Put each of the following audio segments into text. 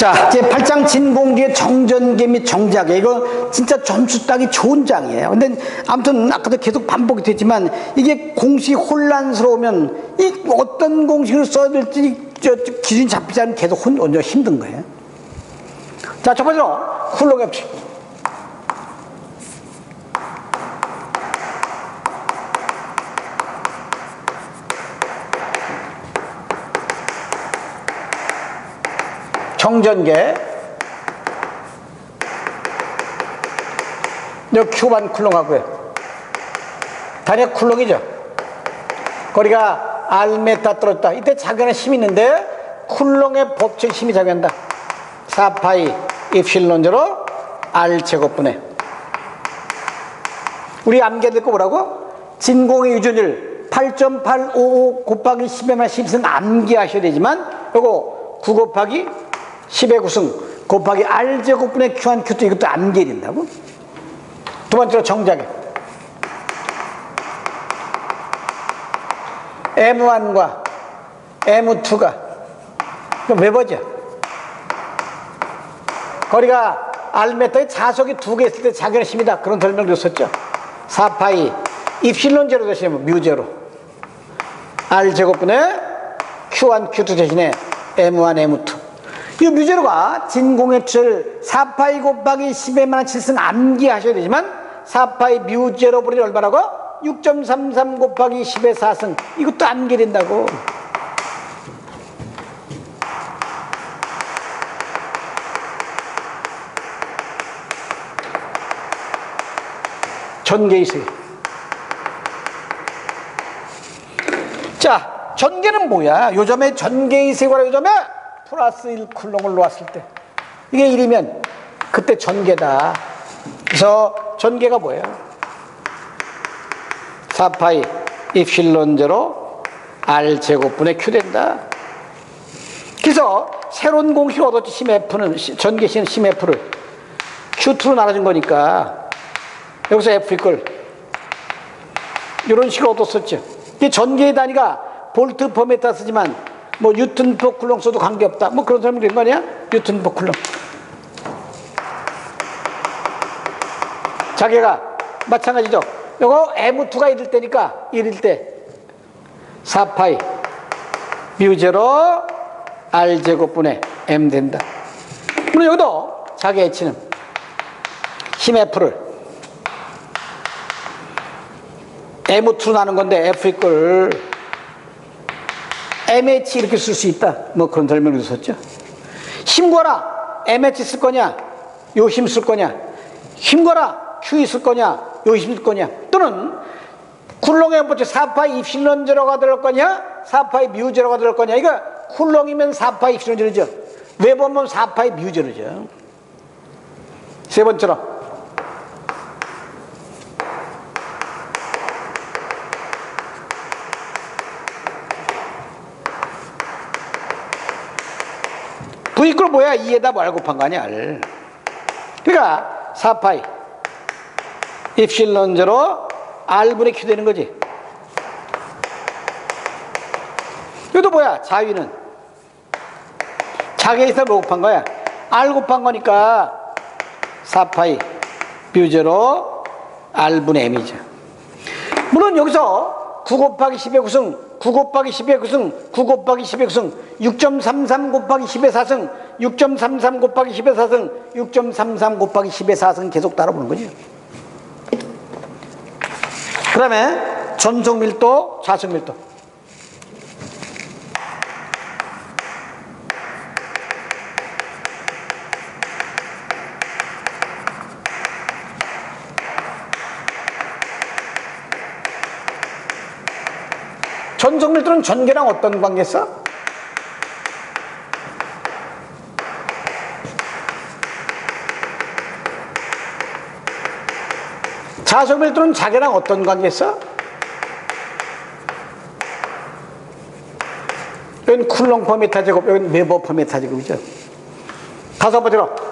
자, 이제 8장 진공기의 정전계 및 정작에 이거 진짜 점수 따기 좋은 장이에요. 근데 아무튼 아까도 계속 반복이 됐지만 이게 공식이 혼란스러우면 이 어떤 공식을 써야 될지 기준이 잡히지 않으면 계속 혼, 먼저 힘든 거예요. 자, 첫 번째로 협치. 정전계. 여 큐반 쿨롱하고요. 단약 쿨롱이죠. 거리가 알메타 떨어졌다. 이때 작용하는 힘이 있는데 쿨롱의 법칙 힘이 작용한다. 4파이 입실론제로 R 제곱분의. 우리 암기해야 거 뭐라고? 진공의 유전율 8.855 곱하기 10에만 10승 암기하셔야 되지만 요거 9 곱하기 10의 9승 곱하기 R제곱분의 Q1, Q2 이것도 암기해야 된다고? 두 번째로 정작에 M1과 M2가 왜 보죠? 거리가 알메타의 자석이 두 개 있을 때 자기의 힘이다 그런 설명도 있었죠 4파이 입실론 제로 대신에 뮤 제로 R제곱분의 Q1, Q2 대신에 M1, M2 이 뮤제로가 진공의 틀 4파이 곱하기 10에만 7승 암기하셔야 되지만 4파이 뮤제로 분이 얼마라고? 6.33 곱하기 10의 4승. 이것도 암기된다고. 전개의 세계 자 전개는 뭐야? 요즘에 전개의 세계라 요즘에 플러스 1 쿨롱을 놓았을 때. 이게 1이면 그때 전개다. 그래서 전개가 뭐예요? 4파이 입실론 제로 R제곱분의 Q 된다. 그래서 새로운 공식을 얻었지 심F는 전개시는 심F를. Q2로 나눠준 거니까. 여기서 F 이걸 이런 식으로 얻었었죠. 전개의 단위가 볼트 퍼 메타 쓰지만 뭐퍼 쿨롱 써도 관계없다. 뭐 그런 사람이 된 거 아니야? 퍼 쿨롱 자기가 마찬가지죠. 요거 M2가 1일 때니까 1일 때. 4파이. 뮤제로 R제곱분의 M 된다. 물론 여기도 자기 H는 힘 F를 M2로 나는 건데 F 이끌 MH 이렇게 쓸 수 있다. 뭐 그런 설명을 썼죠. 힘거라 MH 쓸 거냐? 요 힘 쓸 거냐? 힘거라 Q 쓸 거냐? 요 힘 쓸 거냐? 또는 쿨롱의 번째 4파이 입실론 제로가 들을 거냐? 4파이 뮤 제로가 들을 거냐? 이거 쿨롱이면 4파이 입실론 제로죠. 왜 보면 4파이 뮤 제로죠. 세 번째로 뭐야? 2에다 뭘 곱한 거 아니야? 알. 그러니까 4파이 입실론 제로 R분의 Q 되는 거지. 이것도 뭐야? 자위는 자기에서 뭐 곱한 거야? R 곱한 거니까 4파이 뷰제로 R분의 M이죠. 물론 여기서 9 곱하기 10의 9승 9 곱하기 10의 9승 9 곱하기 10의 9승 6.33 곱하기 10의 4승 6.33 곱하기 10의 4승 6.33 곱하기 10의 4승 계속 따라보는 거죠 그 다음에 전속 밀도 좌석 밀도 전속 밀도는 전개랑 어떤 관계 있어? 자석 밀도는 자기랑 어떤 관계 있어? 여기는 쿨롱 퍼 미터 제곱, 여기는 메버 퍼 미터 제곱이죠. 다섯 번째로.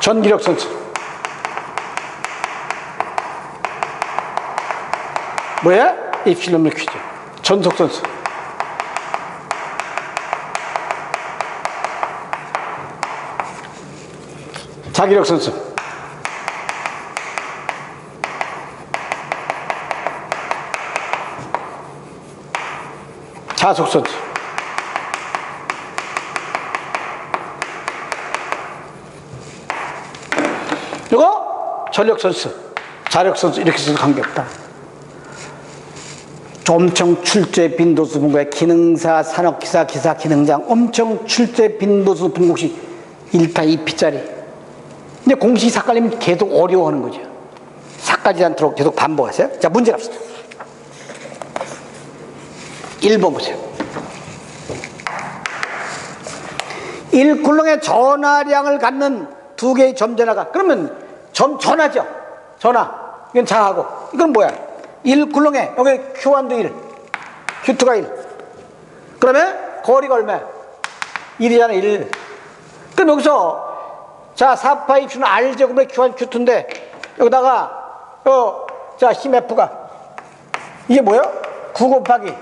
전기력 선수. 뭐야? 입실론물 퀴즈. 전속 선수. 자기력 선수. 자속 선수. 이거 전력 선수, 자력 선수 이렇게 써도 관계없다. 엄청 출제 빈도수 분과의 기능사, 산업기사, 기사, 기능장 엄청 출제 빈도수 분 공식 1타 2피짜리. 근데 공식이 삭갈리면 계속 어려워하는 거죠. 삭가지 않도록 계속 반복하세요. 자, 문제 갑시다. 1번 보세요. 1쿨롱의 전화량을 갖는 두 개의 점전화가 그러면 점 전화죠. 전화. 이건 자하고 이건 뭐야? 1쿨롱에 여기 Q1도 1, Q2가 1. 그러면 거리가 얼마야? 1이잖아 1. 그럼 여기서 자 4파이 Q는 R 제곱의 Q1, Q2인데 여기다가 어, 자 힘 F가 이게 뭐야? 9 곱하기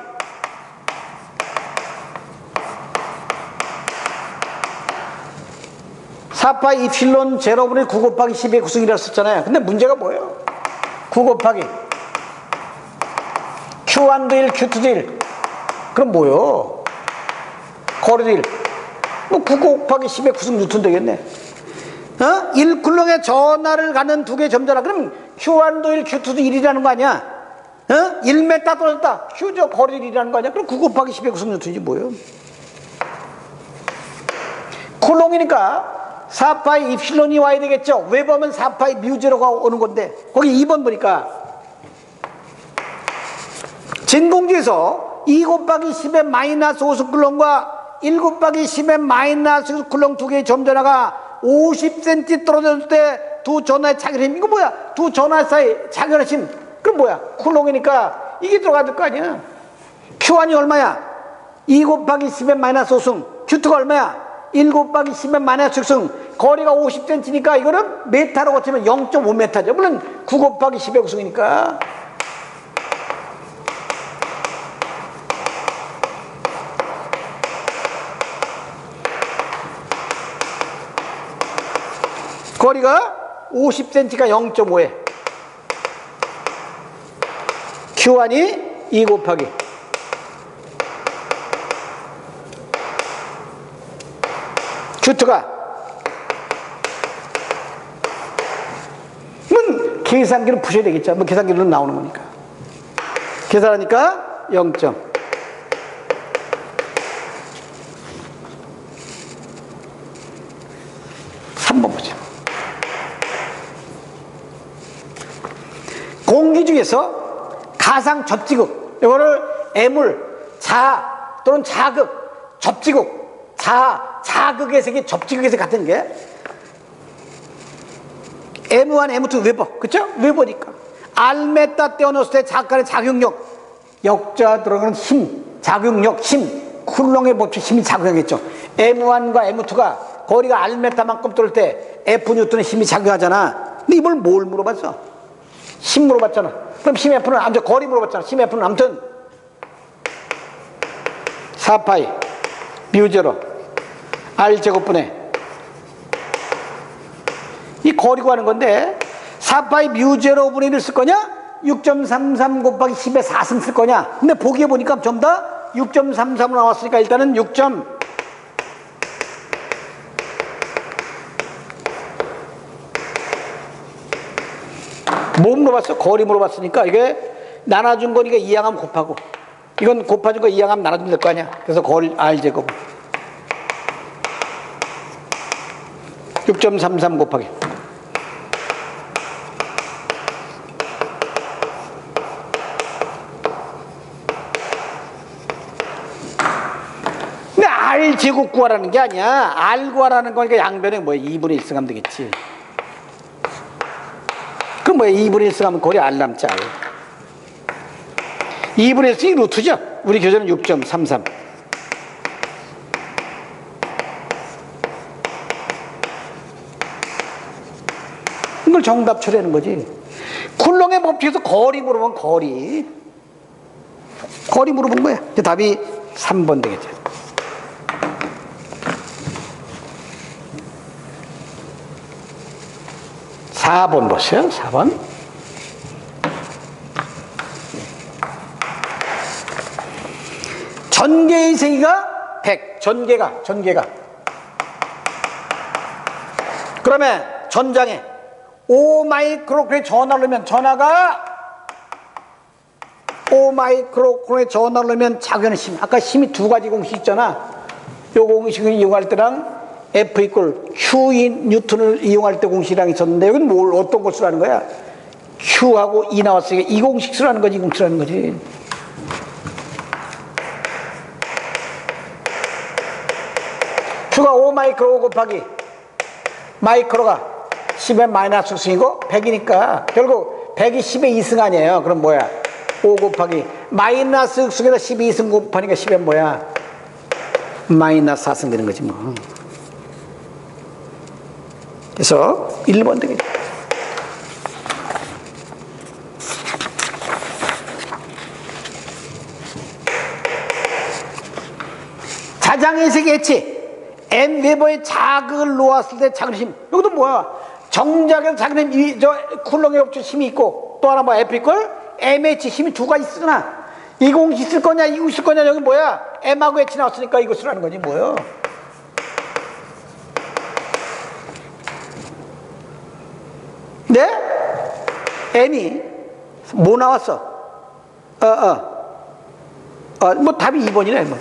4파 이필론 제로분의 9 곱하기 10의 구성이라 썼잖아요. 근데 문제가 뭐예요? 9 곱하기 Q1도 1, Q2도 1. 그럼 뭐요? 거리도 1. 뭐9 곱하기 10의 구성 뉴턴 되겠네. 어? 1쿨롱의 전화를 가는 두개 점전화. 그럼 Q1도 1, Q2도 1이라는 거 아니야? 어? 1m 떨어졌다. Q저 거리 1이라는 거 아니야? 그럼 9 곱하기 10의 구성 뉴턴이지 뭐예요? 쿨롱이니까 4파이 입실론이 와야 되겠죠. 왜 보면 4파이 뮤제로가 오는 건데 거기 2번 보니까 진공주에서 2 곱하기 10의 마이너스 5수 쿨롱과 1 곱하기 10의 마이너스 5수 쿨롱 두 개의 점전화가 50cm 떨어졌을 때 두 전화의 차결힘 이거 뭐야? 두 전화 사이 차결힘 그럼 뭐야? 쿨롱이니까 이게 들어가야 될 거 아니야? Q1이 얼마야? 2 곱하기 10의 마이너스 5승 Q2가 얼마야? 1 곱하기 10의 마이너스 6승 거리가 50cm니까 이거는 메타로 고치면 0.5m죠. 물론 9 곱하기 10의 구승이니까. 거리가 50cm가 0.5에. Q1이 2 곱하기 큐트가 뭐 계산기로 푸셔야 되겠죠. 뭐 계산기로 나오는 거니까. 계산하니까 0점. 삼번 보죠. 공기 중에서 가상 접지극, 이거를 애물, 자 또는 자극, 접지극, 자, 자극의 색이 접지극의 색 같은 게 M1, M2 웨버, 그쵸? 웨버니까. 알메타 떼어넣었을 때 작간의 작용력, 역자 들어가는 힘, 작용력, 힘, 쿨롱의 법칙 힘이 작용했죠. M1과 M2가 거리가 알메타만큼 뚫을 때 F 뉴턴의 힘이 작용하잖아. 근데 이걸 뭘 물어봤어? 힘 물어봤잖아. 그럼 힘 F는 아무튼 거리 물어봤잖아. 힘 F는 아무튼 4파이 뮤제로 R 제곱분의 이 거리 구하는 건데 4파이 뮤제로 분의 1을 쓸 거냐? 6.33 곱하기 10의 4승 쓸 거냐? 근데 보기에 보니까 전부 다 6.33으로 나왔으니까 일단은 6. 뭐 물어봤어? 거리 물어봤으니까 이게 나눠준 거니까 이항하면 곱하고 이건 곱해준 거 이항하면 나눠주면 될 거 아니야 그래서 거리 R 제곱 6.33 곱하기. R 제곱 구하라는 게 아니야. R 구하라는 거니까 양변에 뭐야? 2분의 1승 하면 되겠지. 그럼 뭐야? 2분의 1승 하면 거리 R R 2분의 1승이 루트죠? 우리 교재는 6.33 정답 처리하는 거지. 쿨롱의 법칙에서 거리 물어보면 거리. 거리 물어본 거야. 답이 3번 되겠죠. 4번 보세요. 4번. 전개의 세기가 100. 전개가, 전개가. 그러면 전장에 5마이크로그램 전화를 넣으면 전화가 5마이크로그램 전화를 넣으면 힘. 아까 힘이 두 가지 공식 있잖아. 요 공식을 이용할 때랑 F 이꼴 Q인 뉴턴을 이용할 때 공식이랑 있었는데 여기는 뭘 어떤 걸 쓰라는 거야? Q하고 E 나왔으니까 이 공식 쓰라는 거지 이 공식 쓰라는 거지. Q가 5마이크로 곱하기 마이크로가 10의 마이너스 승이고 100이니까 결국 100이 10의 2승 아니에요. 그럼 뭐야? 5 곱하기 마이너스 승에다 12승 곱하니까 10의 뭐야? 마이너스 4승 되는 거지 뭐. 그래서 1번 되겠죠. 자장의 세계치 M 웨버의 자극을 놓았을 때힘 여기도 뭐야 정작에서 작은 힘, 이, 저 쿨렁의 업체 힘이 있고 또 하나 뭐 이걸 MH 힘이 두 가지 쓰나 이 공식 쓸 거냐 이 공식 쓸 거냐 여기 뭐야 M하고 H 나왔으니까 이거 쓰라는 거지 뭐야 네? M이 뭐 나왔어? 어, 어. 어, 뭐 답이 2번이네, 뭐.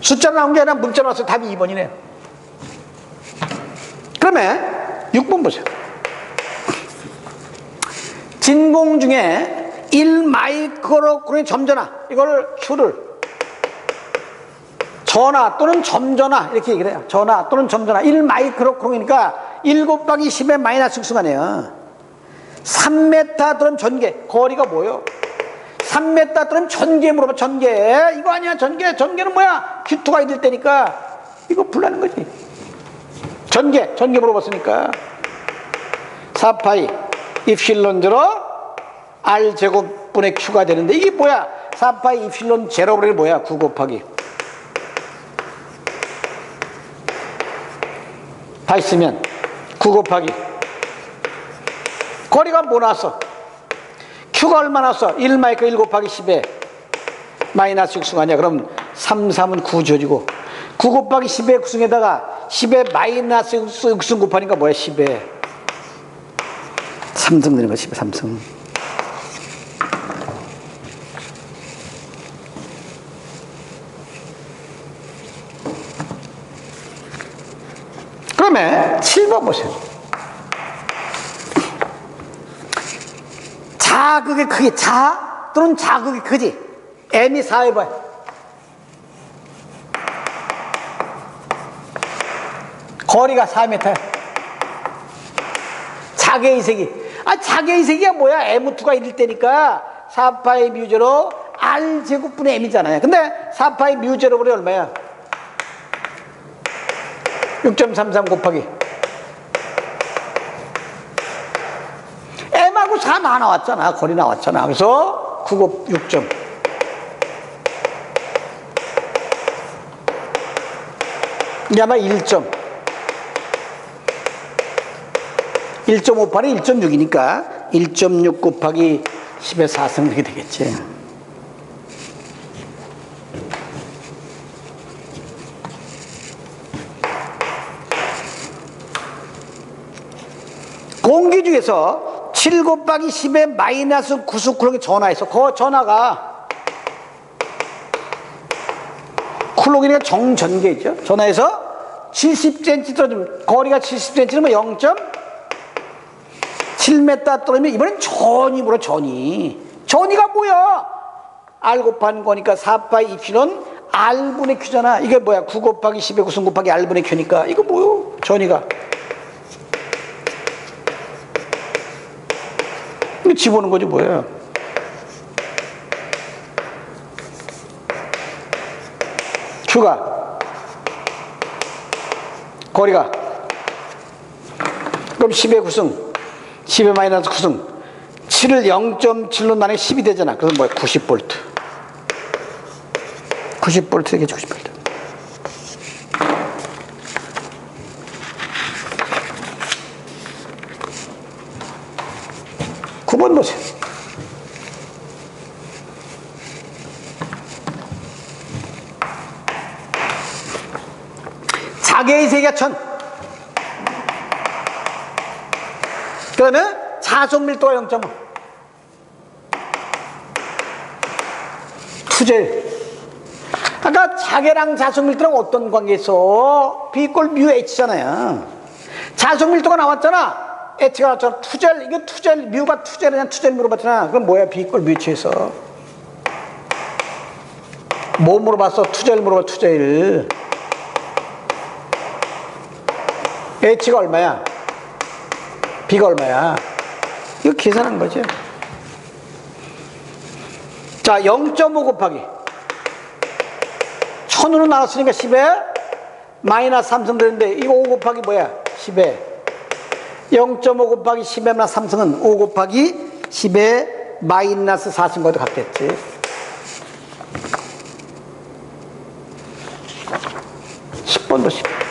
숫자 나온 게 아니라 문자 나와서 답이 2번이네. 그러면 6번 보세요. 진공 중에 1 마이크로그램 점전화, 이걸 Q를 전화 또는 점전화 이렇게 얘기를 해요. 전화 또는 점전화 1 마이크로그램이니까 1 곱하기 10의 마이너스 승수가네요. 3m 또는 전개 거리가 뭐예요? 3m 또는 전개 물어봐 전개 이거 아니야 전개 전개는 뭐야? q2가 있을 때니까 이거 불나는 거지. 전개 전개 물어봤으니까 4파이 입실론 제로 r 제곱분의 q가 되는데 이게 뭐야? 4파이 입실론 제로분의 뭐야? 9 곱하기 다 있으면 9 곱하기 거리가 뭐 나왔어? Q가 얼마 나왔어? 1 마이크 1 곱하기 10에 마이너스 6승 아니야? 그럼 3, 3은 9 줘지고 9 곱하기 10의 9승에다가 10에 마이너스 6승 곱하니까 뭐야? 10에? 3승 되는 거야 10에 3승. 그러면 7번 보세요. 자극의 크기 자 또는 자극의 크지 m이 4해봐요 거리가 4m야 자개의 세기 아 자개의 세기가 뭐야 m2가 1일 때니까 4파이 뮤제로 r 제곱분의 m이잖아요 근데 4파이 뮤제로분이 얼마야 6.33 곱하기 M하고 4나 나왔잖아. 거리 나왔잖아. 그래서 9 곱 6점. 이게 아마 1점. 1.58이 1.6이니까 1.6 곱하기 10의 4승 이렇게 되겠지. 공기 중에서 7 곱하기 10의 마이너스 9수 쿨롱이 전화해서 그 전화가 정전개 있죠. 전화해서 70cm 떨어지면 거리가 70cm면 0.7m 떨어지면 이번엔 전이 물어 전이 전이가 뭐야? R 곱한 거니까 4파이 입실은 R분의 Q잖아. 이게 뭐야? 9 곱하기 10의 9승 곱하기 R분의 Q니까 이거 뭐요? 전이가 이거 집어넣는 거지 뭐예요? Q가 거리가 그럼 10의 9승 10의 마이너스 9승 7을 0.7로 나누면 10이 되잖아. 그래서 뭐야? 90V. 90V 되겠지, 90V. 구번 보세요. 자개의 세계가 천. 그러면 자속 밀도가 0.5. 투젤. 아까 자개랑 자속 밀도랑 어떤 관계 있어? B꼴 뮤 H잖아요. 자속 밀도가 나왔잖아. H가 나왔잖아. 투젤. 이거 투젤, 뮤가 투젤이냐 투젤 물어봤잖아. 그럼 뭐야? B꼴 뮤 H에서. 뭐 물어봤어? 투젤 물어봐, 투젤. H가 얼마야? B가 얼마야? 이거 계산한 거죠. 자, 0.5 곱하기. 1000으로 나눴으니까 10에 마이너스 3승 되는데 이거 5 곱하기 뭐야? 10에 0.5 곱하기 10에 마이너스 3승은 5 곱하기 10에 마이너스 4승 과도 같겠지. 십 번도 10.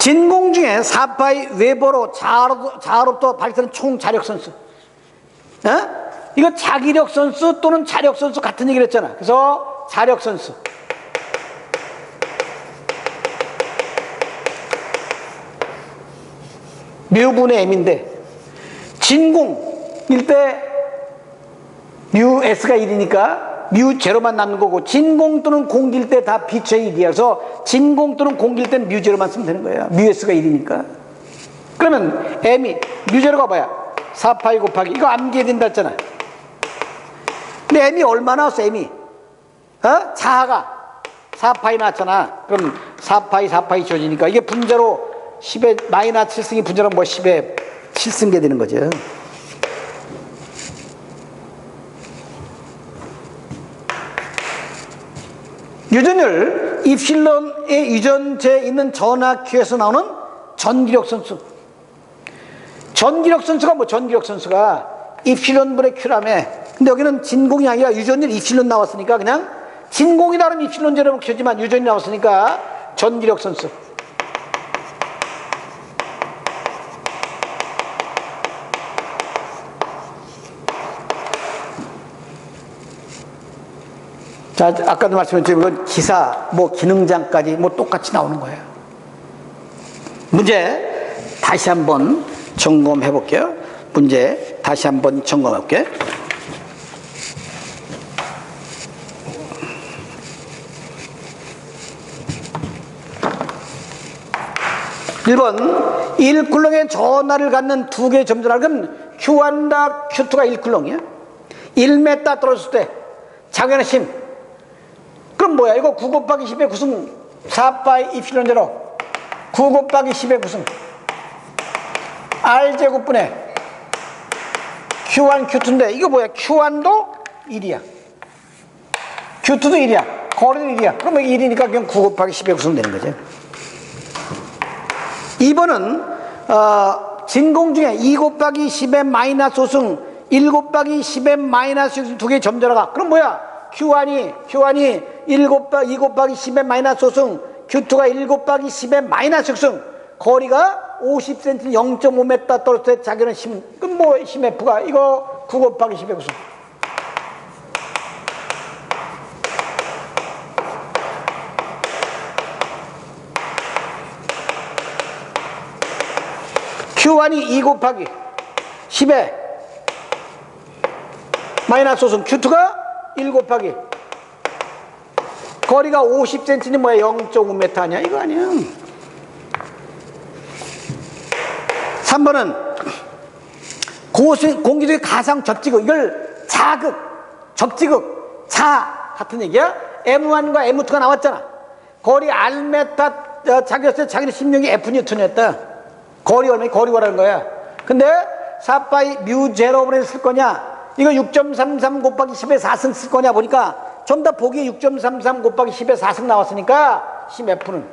진공 중에 4파이 웨버로 자로, 자로부터 발생하는 총 자력 선수. 어? 이거 자기력 선수 또는 자력 선수 같은 얘기를 했잖아. 그래서 자력 선수. 뮤분의 m인데 진공일 때 뮤 s가 1이니까 뮤 제로만 남는 거고 진공 또는 공기일 때다 비처의 1이어서 진공 또는 공기일 때는 뮤 제로만 쓰면 되는 거예요. 뮤 s가 1이니까. 그러면 m이 뮤 제로가 뭐야? 4파이 곱하기 이거 암기해야 된다 했잖아. 근데 m이 얼마 나왔어 m이? 어? 자하가 4파이 나왔잖아. 그럼 4파이 4파이 줘지니까 이게 분자로 10에 마이너스 7승이 분자로 뭐 10에 7승계 되는 거죠. 유전율 입실론의 유전체에 있는 전화기에서 나오는 전기력 선수. 전기력 선수가 뭐 전기력 선수가 입실론분의 큐라며 근데 여기는 진공이 아니라 유전율 입실론 나왔으니까 그냥 진공이 다른 입실론 제로 켜지만 유전이 나왔으니까 전기력 선수. 자, 아까도 말씀드렸지만 이건 기사, 뭐 기능장까지 뭐 똑같이 나오는 거예요. 문제 다시 한번 점검해 볼게요. 문제 다시 한번 점검해 볼게요. 1번 1쿨롱의 전하를 갖는 두 개의 점전하면 Q1과 Q2가 1쿨롱이야. 1m 떨어졌을 때 자기의 힘 그럼 뭐야? 이거 9 곱하기 10의 구승 4파이 입실론 제로 9 곱하기 10의 구승 R제곱분의 Q1, Q2인데 이거 뭐야? Q1도 1이야. Q2도 1이야. 거리도 1이야. 그러면 1이니까 그냥 9 곱하기 10의 구승 되는 거죠. 2번은 어, 진공 중에 2 곱하기 10의 마이너스 5승 1 곱하기 10의 마이너스 6승 두개 점전화가 그럼 뭐야? Q1이 Q1이 1 곱하기 2 곱하기 10의 마이너스 5승 Q2가 1 곱하기 10의 마이너스 6승 거리가 50cm 0.5m 떨어질 때 자기는 힘 그럼 뭐힘 F가? 이거 9 곱하기 10의 9승. Q1이 2 곱하기 10에 마이너스 5승 Q2가 1 곱하기 거리가 50cm니 뭐야? 0.5m 아니야? 이거 아니야. 3번은 고수, 공기 중에 가상 접지극 이걸 자극 접지극 자 같은 얘기야? M1과 M2가 나왔잖아. 거리 R메타 어, 자기였을 때 자기는 심력이 F 뉴턴이었다. 거리 얼마 거리 구하라는 거야. 근데 4파이 뮤 제로분에 쓸 거냐? 이거 6.33 곱하기 10에 4승 쓸 거냐? 보니까 전부 다 보기 6.33 곱하기 10에 4승 나왔으니까 10F는.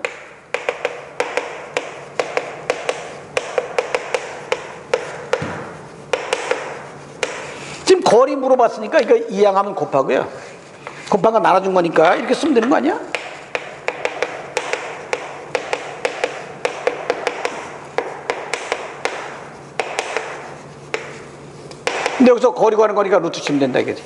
지금 거리 물어봤으니까 이거 이양하면 곱하고요. 곱한 거 나눠준 거니까 이렇게 쓰면 되는 거 아니야? 근데 여기서 거리 구하는 거니까 루트 치면 된다 이거지.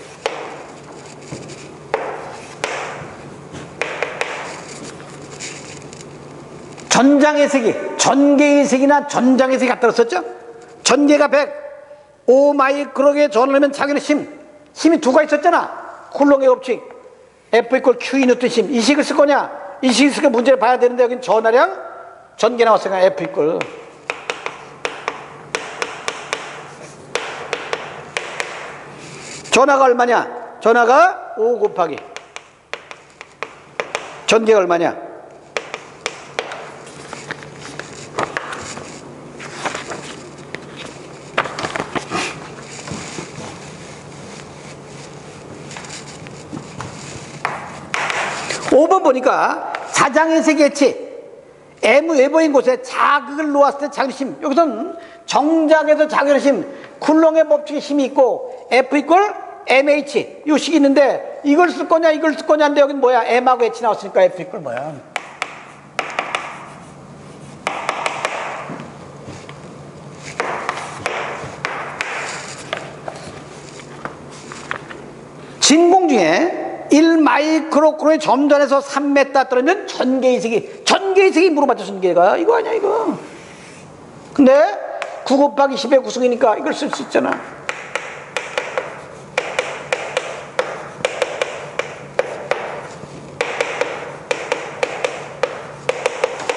전장의 색이 전개의 색이나 전장의 색이 같다 그랬었죠? 전개가 100 5마이크로에 전하면 자기는 힘 힘이 두가 있었잖아. 쿨롱의 법칙 F 이퀄 Q 이누트 힘 이식을 쓸 거냐? 이 식을 쓸거 문제를 봐야 되는데 여긴 전하량? 전개 나왔으니까 F 이퀄 전화가 얼마냐? 전화가 5 곱하기. 전개가 얼마냐 5번 보니까 사장의 세계치 M 외부인 곳에 자극을 놓았을 때 자극힘. 여기서는 정작에서 자극힘 쿨롱의 법칙에 힘이 있고 F 이퀄 MH 이 식이 있는데 이걸 쓸 거냐 이걸 쓸 거냐인데 여긴 뭐야? M하고 H 나왔으니까 F 이퀄 뭐야? 진공 중에 1 마이크로크로의 점전에서 3m 떨어지면 전개이색이 전개이색이 물어봤죠 전개가. 이거 아니야 이거. 근데 9 곱하기 10의 구성이니까 이걸 쓸 수 있잖아.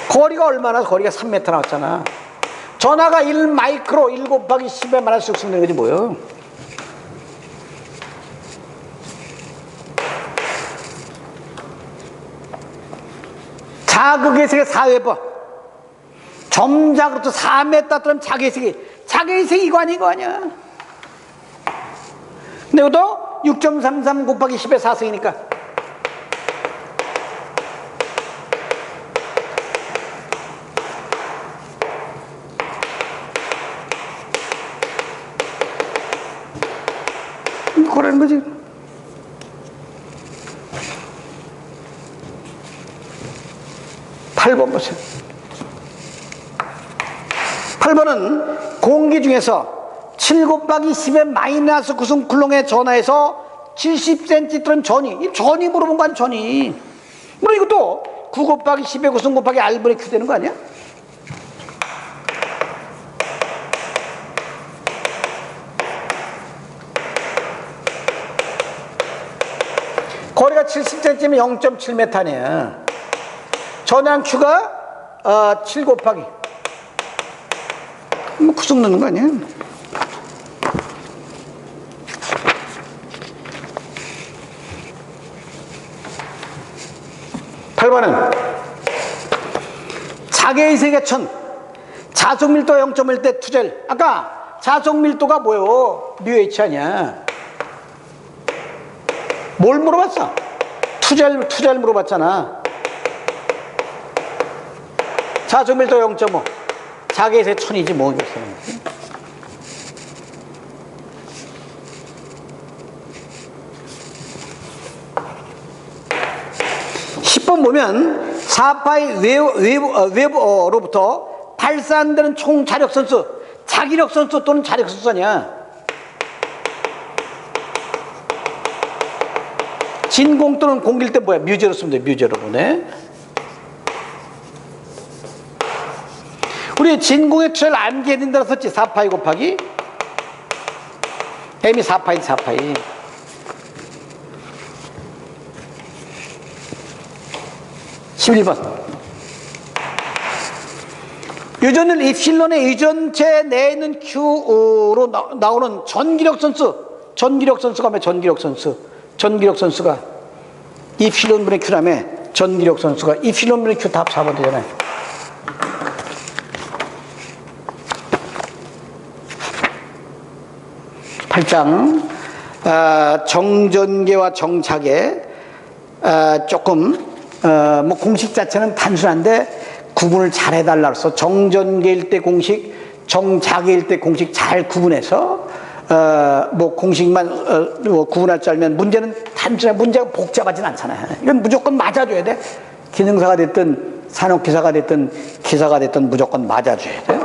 거리가 얼마나? 거리가 3m 나왔잖아. 전화가 1마이크로 1 곱하기 10에 만화씩 쓰는 거지 뭐요 자극의 세계 4회번 점자그로부터 4m 떨어면 자기의 세계 자기의 세계 이거 아니 이거 아니야? 근데 이것도 6.33 곱하기 10의 4승이니까. 그러는 거지 8번 보세요. 8번은 공기 중에서 7 곱하기 10의 마이너스 구승 쿨롱에 전화해서 70cm 또는 전이, 이 전이 물어본 거 아니야, 전이. 물론 이것도 9 곱하기 10의 구승 곱하기 R분의 Q 되는 거 아니야? 거리가 70cm면 0.7m 아니야. 전향 Q가 어, 7 곱하기 뭐 구성 넣는 거 아니야? 팔번은 자개의 세계천 자속 밀도 0.1대 투젤 아까 자속 밀도가 뭐요? 뮤H 아니야 뭘 물어봤어? 투젤 투젤 물어봤잖아 자조밀도 0.5 자개세 천이지 뭐겠어요 10번 보면 4파이 외부, 외부, 어, 발산되는 총 자력 선수 자기력 선수 또는 자력 선수 아니야. 진공 또는 공기일 때 뭐야? 뮤제로 쓰면 돼 뮤제로 보내 우리 진공의 투를 암기해야 된다고 썼지? 4파이 곱하기? M이 4파이 4파이. 십일 번. 유전을 입실론의 유전체 내에 있는 Q로 나- 나오는 전기력 선수. 전기력 선수가 왜 전기력 선수? 전기력 선수가 입실론 분의 Q라며 전기력 선수가 입실론 분의 Q 답 4번 되잖아요 8장 어, 정전계와 정착에 어, 조금 어, 뭐 공식 자체는 단순한데 구분을 잘 해달라 그래서 정전계일 때 공식, 정착일 때 공식 잘 구분해서 어, 뭐 공식만 어, 뭐 구분할 줄 알면 문제는 단순해 문제가 복잡하진 않잖아요. 이건 무조건 맞아줘야 돼. 기능사가 됐든 산업기사가 됐든 기사가 됐든 무조건 맞아줘야 돼.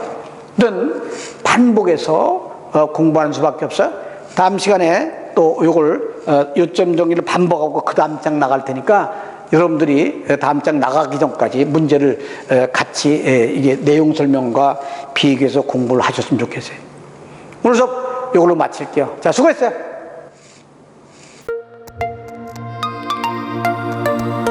는 반복해서 어, 공부하는 수밖에 없어요. 다음 시간에 또 요걸 어, 요점 정리를 반복하고 그 다음 장 나갈 테니까 여러분들이 다음 장 나가기 전까지 문제를 어, 같이 예, 이게 내용 설명과 비교해서 공부를 하셨으면 좋겠어요. 오늘 수업 이걸로 마칠게요. 자, 수고했어요.